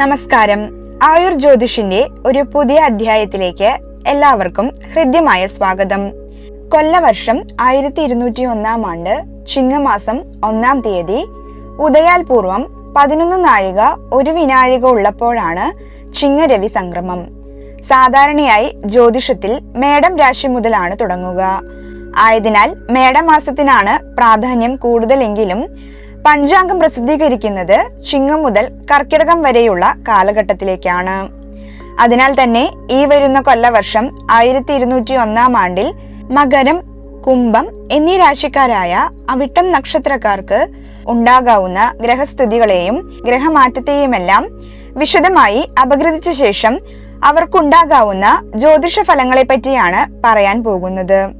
നമസ്കാരം. ആയുർ ജ്യോതിഷിന്റെ ഒരു പുതിയ അധ്യായത്തിലേക്ക് എല്ലാവർക്കും ഹൃദ്യമായ സ്വാഗതം. കൊല്ലവർഷം ആയിരത്തി ഇരുന്നൂറ്റി ഒന്നാം ആണ്ട് ചിങ്ങമാസം ഒന്നാം തീയതി ഉദയാൽപൂർവം പതിനൊന്ന് നാഴിക ഒരു വിനാഴിക ഉള്ളപ്പോഴാണ് ചിങ്ങരവി സംക്രമം. സാധാരണയായി ജ്യോതിഷത്തിൽ മേടം രാശി മുതലാണ് തുടങ്ങുക. ആയതിനാൽ മേടമാസത്തിനാണ് പ്രാധാന്യം കൂടുതലെങ്കിലും പഞ്ചാംഗം പ്രസിദ്ധീകരിക്കുന്നത് ചിങ്ങം മുതൽ കർക്കിടകം വരെയുള്ള കാലഘട്ടത്തിലേക്കാണ്. അതിനാൽ തന്നെ ഈ വരുന്ന കൊല്ലവർഷം ആയിരത്തി ഇരുന്നൂറ്റി ഒന്നാം ആണ്ടിൽ മകരം കുംഭം എന്നീ രാശിക്കാരായ അവിട്ടം നക്ഷത്രക്കാർക്ക് ഉണ്ടാകാവുന്ന ഗ്രഹസ്ഥിതികളെയും ഗ്രഹമാറ്റത്തെയുമെല്ലാം വിശദമായി അപഗ്രഥിച്ച ശേഷം അവർക്കുണ്ടാകാവുന്ന ജ്യോതിഷ ഫലങ്ങളെ പറ്റിയാണ് പറയാൻ പോകുന്നത്.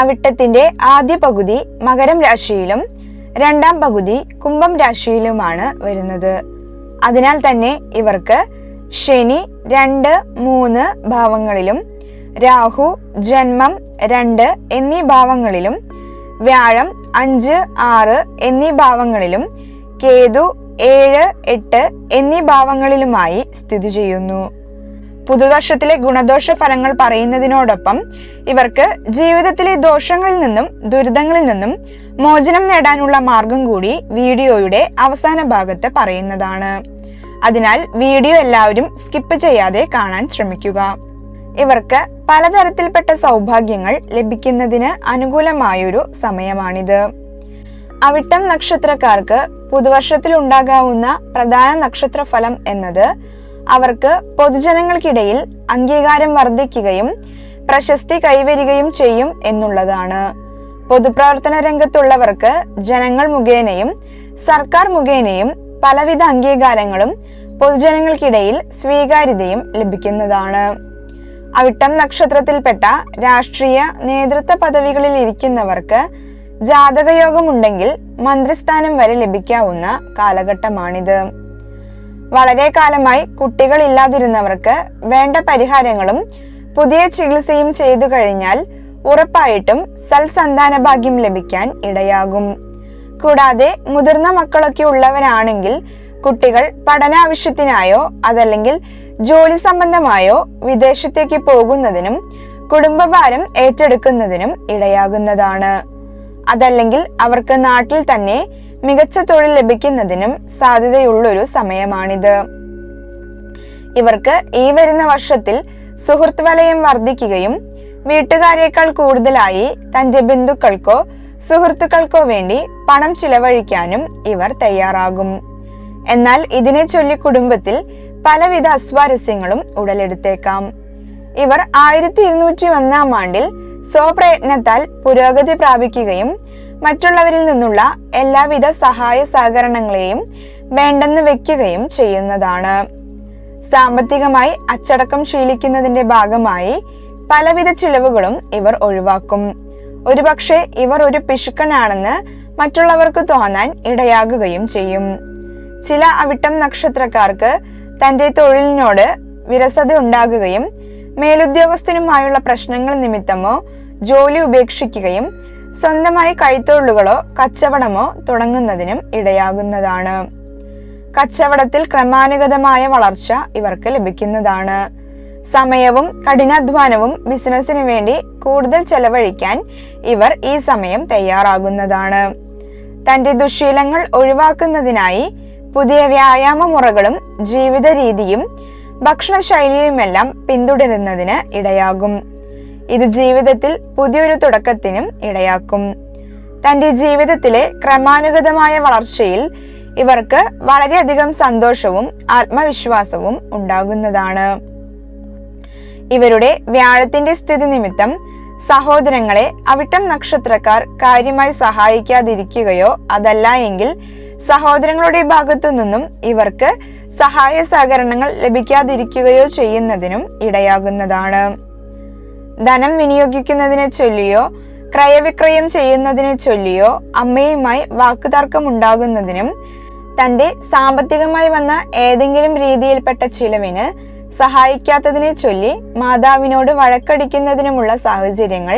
അവിട്ടത്തിന്റെ ആദ്യ പകുതി മകരം രാശിയിലും രണ്ടാം പകുതി കുംഭം രാശിയിലുമാണ് വരുന്നത്. അതിനാൽ തന്നെ ഇവർക്ക് ശനി രണ്ട് മൂന്ന് ഭാവങ്ങളിലും രാഹു ജന്മം രണ്ട് എന്നീ ഭാവങ്ങളിലും വ്യാഴം അഞ്ച് ആറ് എന്നീ ഭാവങ്ങളിലും കേതു ഏഴ് എട്ട് എന്നീ ഭാവങ്ങളിലുമായി സ്ഥിതി ചെയ്യുന്നു. പുതുവർഷത്തിലെ ഗുണദോഷ ഫലങ്ങൾ പറയുന്നതിനോടൊപ്പം ഇവർക്ക് ജീവിതത്തിലെ ദോഷങ്ങളിൽ നിന്നും ദുരിതങ്ങളിൽ നിന്നും മോചനം നേടാനുള്ള മാർഗം കൂടി വീഡിയോയുടെ അവസാന ഭാഗത്ത് പറയുന്നതാണ്. അതിനാൽ വീഡിയോ എല്ലാവരും സ്കിപ്പ് ചെയ്യാതെ കാണാൻ ശ്രമിക്കുക. ഇവർക്ക് പലതരത്തിൽപ്പെട്ട സൗഭാഗ്യങ്ങൾ ലഭിക്കുന്നതിന് അനുകൂലമായൊരു സമയമാണിത്. അവിട്ടം നക്ഷത്രക്കാർക്ക് പുതുവർഷത്തിൽ ഉണ്ടാകാവുന്ന പ്രധാന നക്ഷത്ര ഫലം എന്നത് അവർക്ക് പൊതുജനങ്ങൾക്കിടയിൽ അംഗീകാരം വർദ്ധിക്കുകയും പ്രശസ്തി കൈവരികയും ചെയ്യും എന്നുള്ളതാണ്. പൊതുപ്രവർത്തന രംഗത്തുള്ളവർക്ക് ജനങ്ങൾ മുഖേനയും സർക്കാർ മുഖേനയും പലവിധ അംഗീകാരങ്ങളും പൊതുജനങ്ങൾക്കിടയിൽ സ്വീകാര്യതയും ലഭിക്കുന്നതാണ്. അവിട്ടം നക്ഷത്രത്തിൽപ്പെട്ട രാഷ്ട്രീയ നേതൃത്വ പദവികളിൽ ഇരിക്കുന്നവർക്ക് ജാതകയോഗമുണ്ടെങ്കിൽ മന്ത്രിസ്ഥാനം വരെ ലഭിക്കാവുന്ന കാലഘട്ടമാണിത്. വളരെ കാലമായി കുട്ടികളില്ലാതിരുന്നവർക്ക് വേണ്ട പരിഹാരങ്ങളും പുതിയ ചികിത്സയും ചെയ്തു കഴിഞ്ഞാൽ ഉറപ്പായിട്ടും സൽസന്താന ഭാഗ്യം ലഭിക്കാൻ ഇടയാകും. കൂടാതെ മുതിർന്ന മക്കളൊക്കെ ഉള്ളവരാണെങ്കിൽ കുട്ടികൾ പഠനാവശ്യത്തിനായോ അതല്ലെങ്കിൽ ജോലി സംബന്ധമായോ വിദേശത്തേക്ക് പോകുന്നതിനും കുടുംബഭാരം ഏറ്റെടുക്കുന്നതിനും ഇടയാകുന്നതാണ്. അതല്ലെങ്കിൽ അവർക്ക് നാട്ടിൽ തന്നെ മികച്ച തൊഴിൽ ലഭിക്കുന്നതിനും സാധ്യതയുള്ളൊരു സമയമാണിത്. ഇവർക്ക് ഈ വരുന്ന വർഷത്തിൽ സുഹൃത്ത് വലയം വർദ്ധിക്കുകയും വീട്ടുകാരേക്കാൾ കൂടുതലായി തന്റെ ബന്ധുക്കൾക്കോ സുഹൃത്തുക്കൾക്കോ വേണ്ടി പണം ചിലവഴിക്കാനും ഇവർ തയ്യാറാകും. എന്നാൽ ഇതിനെ ചൊല്ലി കുടുംബത്തിൽ പലവിധ അസ്വാരസ്യങ്ങളും ഉടലെടുത്തേക്കാം. ഇവർ ആയിരത്തി ഇരുന്നൂറ്റി ഒന്നാം ആണ്ടിൽ സ്വപ്രയത്നത്താൽ പുരോഗതി പ്രാപിക്കുകയും മറ്റുള്ളവരിൽ നിന്നുള്ള എല്ലാവിധ സഹായ സഹകരണങ്ങളെയും വേണ്ടെന്ന് വെക്കുകയും ചെയ്യുന്നതാണ്. സാമ്പത്തികമായി അച്ചടക്കം ശീലിക്കുന്നതിന്റെ ഭാഗമായി പലവിധ ചിലവുകളും ഇവർ ഒഴിവാക്കും. ഒരുപക്ഷെ ഇവർ ഒരു പിശുക്കനാണെന്ന് മറ്റുള്ളവർക്ക് തോന്നാൻ ഇടയാകുകയും ചെയ്യും. ചില അവിട്ടം നക്ഷത്രക്കാർക്ക് തന്റെ തൊഴിലിനോട് വിരസത ഉണ്ടാകുകയും മേലുദ്യോഗസ്ഥനുമായുള്ള പ്രശ്നങ്ങൾ നിമിത്തമോ ജോലി ഉപേക്ഷിക്കുകയും സ്വന്തമായി കൈത്തൊഴിലുകളോ കച്ചവടമോ തുടങ്ങുന്നതിനും ഇടയാകുന്നതാണ്. കച്ചവടത്തിൽ ക്രമാനുഗതമായ വളർച്ച ഇവർക്ക് ലഭിക്കുന്നതാണ്. സമയവും കഠിനാധ്വാനവും ബിസിനസ്സിനു വേണ്ടി കൂടുതൽ ചെലവഴിക്കാൻ ഇവർ ഈ സമയം തയ്യാറാകുന്നതാണ്. തന്റെ ദുശീലങ്ങൾ ഒഴിവാക്കുന്നതിനായി പുതിയ വ്യായാമ മുറകളും ജീവിത രീതിയും ഭക്ഷണശൈലിയുമെല്ലാം പിന്തുടരുന്നതിന് ഇടയാകും. ഇത് ജീവിതത്തിൽ പുതിയൊരു തുടക്കത്തിനും ഇടയാക്കും. തന്റെ ജീവിതത്തിലെ ക്രമാനുഗതമായ വളർച്ചയിൽ ഇവർക്ക് വളരെയധികം സന്തോഷവും ആത്മവിശ്വാസവും ഉണ്ടാകുന്നതാണ്. ഇവരുടെ വ്യാഴത്തിന്റെ സ്ഥിതി നിമിത്തം സഹോദരങ്ങളെ അവിട്ടം നക്ഷത്രക്കാർ കാര്യമായി സഹായിക്കാതിരിക്കുകയോ അതല്ല എങ്കിൽ സഹോദരങ്ങളുടെ ഭാഗത്തു നിന്നും ഇവർക്ക് സഹായ സഹകരണങ്ങൾ ലഭിക്കാതിരിക്കുകയോ ചെയ്യുന്നതിനും ഇടയാകുന്നതാണ്. ധനം വിനിയോഗിക്കുന്നതിനെ ചൊല്ലിയോ ക്രയവിക്രയം ചെയ്യുന്നതിനെ ചൊല്ലിയോ അമ്മയുമായി വാക്കുതർക്കം ഉണ്ടാകുന്നതിനും തന്റെ സാമ്പത്തികമായി വന്ന ഏതെങ്കിലും രീതിയിൽപ്പെട്ട ചിലവിന് സഹായിക്കാത്തതിനെ ചൊല്ലി മാതാവിനോട് വഴക്കടിക്കുന്നതിനുമുള്ള സാഹചര്യങ്ങൾ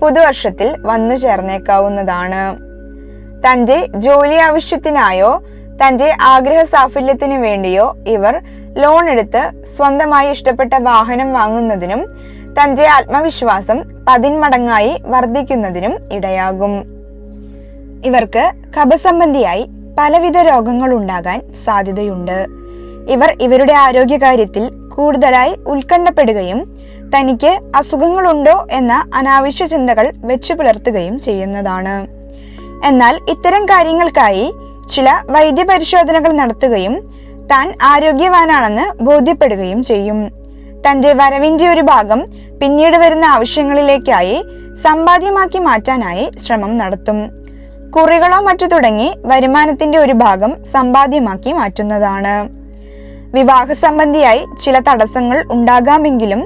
പുതുവർഷത്തിൽ വന്നു ചേർന്നേക്കാവുന്നതാണ്. തന്റെ ജോലി ആവശ്യത്തിനായോ തന്റെ ആഗ്രഹ സാഫല്യത്തിനു വേണ്ടിയോ ഇവർ ലോൺ എടുത്ത് സ്വന്തമായി ഇഷ്ടപ്പെട്ട വാഹനം വാങ്ങുന്നതിനും തന്റെ ആത്മവിശ്വാസം പതിന്മടങ്ങായി വർദ്ധിക്കുന്നതിനും ഇടയാകും. ഇവർക്ക് കഫസംബന്ധിയായി പലവിധ രോഗങ്ങൾ ഉണ്ടാകാൻ സാധ്യതയുണ്ട്. ഇവർ ഇവരുടെ ആരോഗ്യകാര്യത്തിൽ കൂടുതലായി ഉത്കണ്ഠപ്പെടുകയും തനിക്ക് അസുഖങ്ങളുണ്ടോ എന്ന അനാവശ്യ ചിന്തകൾ വെച്ചു പുലർത്തുകയും ചെയ്യുന്നതാണ്. എന്നാൽ ഇത്തരം കാര്യങ്ങൾക്കായി ചില വൈദ്യപരിശോധനകൾ നടത്തുകയും താൻ ആരോഗ്യവാനാണെന്ന് ബോധ്യപ്പെടുകയും ചെയ്യും. തന്റെ വരവിന്റെ ഒരു ഭാഗം പിന്നീട് വരുന്ന ആവശ്യങ്ങളിലേക്കായി സമ്പാദ്യമാക്കി മാറ്റാനായി ശ്രമം നടത്തും. കുറികളോ മറ്റു തുടങ്ങി വരുമാനത്തിന്റെ ഒരു ഭാഗം സമ്പാദ്യമാക്കി മാറ്റുന്നതാണ്. വിവാഹ സംബന്ധിയായി ചില തടസ്സങ്ങൾ ഉണ്ടാകാമെങ്കിലും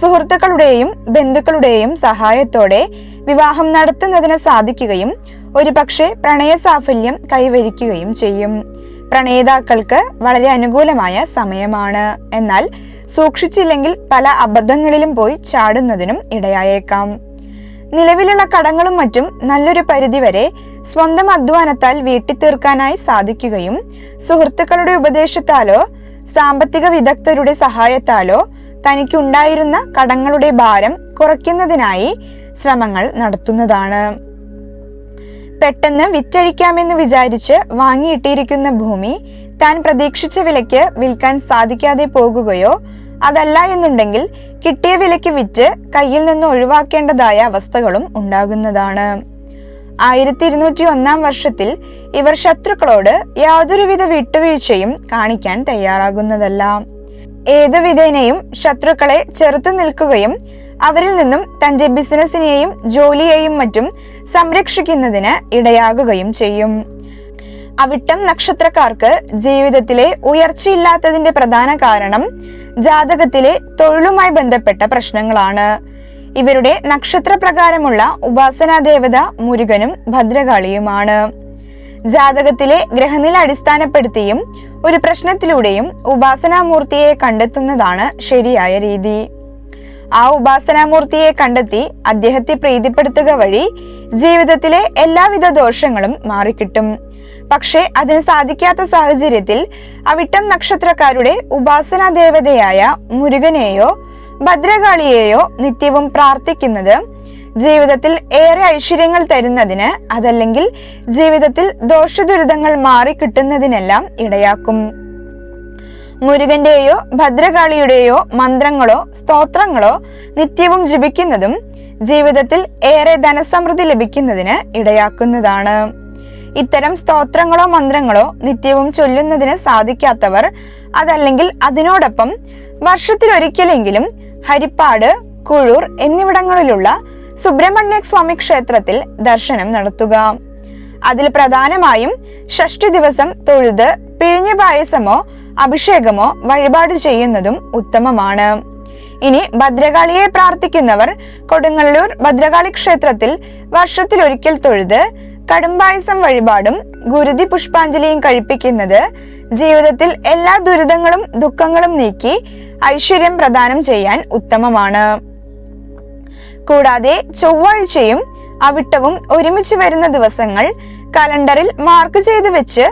സുഹൃത്തുക്കളുടെയും ബന്ധുക്കളുടെയും സഹായത്തോടെ വിവാഹം നടത്തുന്നതിന് സാധിക്കുകയും ഒരുപക്ഷെ പ്രണയ സാഫല്യം കൈവരിക്കുകയും ചെയ്യും. പ്രണയിതാക്കൾക്ക് വളരെ അനുകൂലമായ സമയമാണ്. എന്നാൽ സൂക്ഷിച്ചില്ലെങ്കിൽ പല അബദ്ധങ്ങളിലും പോയി ചാടുന്നതിനും ഇടയായേക്കാം. നിലവിലുള്ള കടങ്ങളും മറ്റും നല്ലൊരു പരിധിവരെ സ്വന്തം അധ്വാനത്താൽ വീട്ടി തീർക്കാനായി സാധിക്കുകയും സുഹൃത്തുക്കളുടെ ഉപദേശത്താലോ സാമ്പത്തിക വിദഗ്ധരുടെ സഹായത്താലോ തനിക്കുണ്ടായിരുന്ന കടങ്ങളുടെ ഭാരം കുറയ്ക്കുന്നതിനായി ശ്രമങ്ങൾ നടത്തുന്നതാണ്. പെട്ടെന്ന് വിറ്റഴിക്കാമെന്ന് വിചാരിച്ച് വാങ്ങിയിട്ടിരിക്കുന്ന ഭൂമി താൻ പ്രതീക്ഷിച്ച വിലയ്ക്ക് വിൽക്കാൻ സാധിക്കാതെ പോകുകയോ അതല്ല എന്നുണ്ടെങ്കിൽ കിട്ടിയ വിലയ്ക്ക് വിറ്റ് കയ്യിൽ നിന്ന് ഒഴിവാക്കേണ്ടതായ അവസ്ഥകളും ഉണ്ടാകുന്നതാണ്. ആയിരത്തി ഇരുന്നൂറ്റി ഒന്നാം വർഷത്തിൽ ഇവർ ശത്രുക്കളോട് യാതൊരുവിധ വിട്ടുവീഴ്ചയും കാണിക്കാൻ തയ്യാറാകുന്നതല്ല. ഏതു വിധേനയും ശത്രുക്കളെ ചെറുത്തു നിൽക്കുകയും അവരിൽ നിന്നും തന്റെ ബിസിനസ്സിനെയും ജോലിയെയും മറ്റും സംരക്ഷിക്കുന്നതിന് ഇടയാകുകയും ചെയ്യും. അവിട്ടം നക്ഷത്രക്കാർക്ക് ജീവിതത്തിലെ ഉയർച്ചയില്ലാത്തതിന്റെ പ്രധാന കാരണം ജാതകത്തിലെ തൊഴിലുമായി ബന്ധപ്പെട്ട പ്രശ്നങ്ങളാണ്. ഇവരുടെ നക്ഷത്രപ്രകാരമുള്ള ഉപാസനാ ദേവത മുരുകനും ഭദ്രകാളിയുമാണ്. ജാതകത്തിലെ ഗ്രഹനില അടിസ്ഥാനപ്പെടുത്തിയും ഒരു പ്രശ്നത്തിലൂടെയും ഉപാസനാമൂർത്തിയെ കണ്ടെത്തുന്നതാണ് ശരിയായ രീതി. ആ ഉപാസനാമൂർത്തിയെ കണ്ടെത്തി അദ്ദേഹത്തെ പ്രീതിപ്പെടുത്തുക വഴി ജീവിതത്തിലെ എല്ലാവിധ ദോഷങ്ങളും മാറിക്കിട്ടും. പക്ഷേ അതിന് സാധിക്കാത്ത സാഹചര്യത്തിൽ അവിട്ടം നക്ഷത്രക്കാരുടെ ഉപാസനാ ദേവതയായ മുരുകനെയോ ഭദ്രകാളിയെയോ നിത്യവും പ്രാർത്ഥിക്കുന്നത് ജീവിതത്തിൽ ഏറെ ഐശ്വര്യങ്ങൾ തരുന്നതിന് അതല്ലെങ്കിൽ ജീവിതത്തിൽ ദോഷദുരിതങ്ങൾ മാറിക്കിട്ടുന്നതിനെല്ലാം ഇടയാക്കും. മുരുകന്റെയോ ഭദ്രകാളിയുടെയോ മന്ത്രങ്ങളോ സ്തോത്രങ്ങളോ നിത്യവും ജപിക്കുന്നതും ജീവിതത്തിൽ ഏറെ ധനസമൃദ്ധി ലഭിക്കുന്നതിന് ഇടയാക്കുന്നതാണ്. ഇത്തരം സ്തോത്രങ്ങളോ മന്ത്രങ്ങളോ നിത്യവും ചൊല്ലുന്നതിന് സാധിക്കാത്തവർ അതല്ലെങ്കിൽ അതിനോടൊപ്പം വർഷത്തിലൊരിക്കലെങ്കിലും ഹരിപ്പാട് കുഴൂർ എന്നിവിടങ്ങളിലുള്ള സുബ്രഹ്മണ്യ സ്വാമി ക്ഷേത്രത്തിൽ ദർശനം നടത്തുക. അതിൽ പ്രധാനമായും ഷഷ്ടി ദിവസം തൊഴുത് പിഴിഞ്ഞ പായസമോ അഭിഷേകമോ വഴിപാട് ചെയ്യുന്നതും ഉത്തമമാണ്. ഇനി ഭദ്രകാളിയെ പ്രാർത്ഥിക്കുന്നവർ കൊടുങ്ങല്ലൂർ ഭദ്രകാളി ക്ഷേത്രത്തിൽ വർഷത്തിലൊരിക്കൽ തൊഴുത് കടുംപായസം വഴിപാടും ഗുരുതി പുഷ്പാഞ്ജലിയും കഴിപ്പിക്കുന്നത് ജീവിതത്തിൽ എല്ലാ ദുരിതങ്ങളും ദുഃഖങ്ങളും നീക്കി ഐശ്വര്യം പ്രദാനം ചെയ്യാൻ ഉത്തമമാണ്. കൂടാതെ ചൊവ്വാഴ്ചയും അവിട്ടവും ഒരുമിച്ച് വരുന്ന ദിവസങ്ങൾ കലണ്ടറിൽ മാർക്ക് ചെയ്ത് വെച്ച്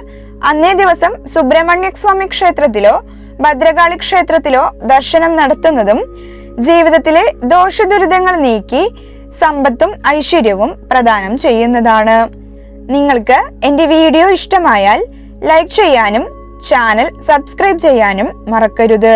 അന്നേ ദിവസം സുബ്രഹ്മണ്യ സ്വാമി ക്ഷേത്രത്തിലോ ഭദ്രകാളി ക്ഷേത്രത്തിലോ ദർശനം നടത്തുന്നതും ജീവിതത്തിലെ ദോഷദുരിതങ്ങൾ നീക്കി സമ്പത്തും ഐശ്വര്യവും പ്രദാനം ചെയ്യുന്നതാണ്. നിങ്ങൾക്ക് എന്റെ വീഡിയോ ഇഷ്ടമായാൽ ലൈക്ക് ചെയ്യാനും ചാനൽ സബ്സ്ക്രൈബ് ചെയ്യാനും മറക്കരുത്.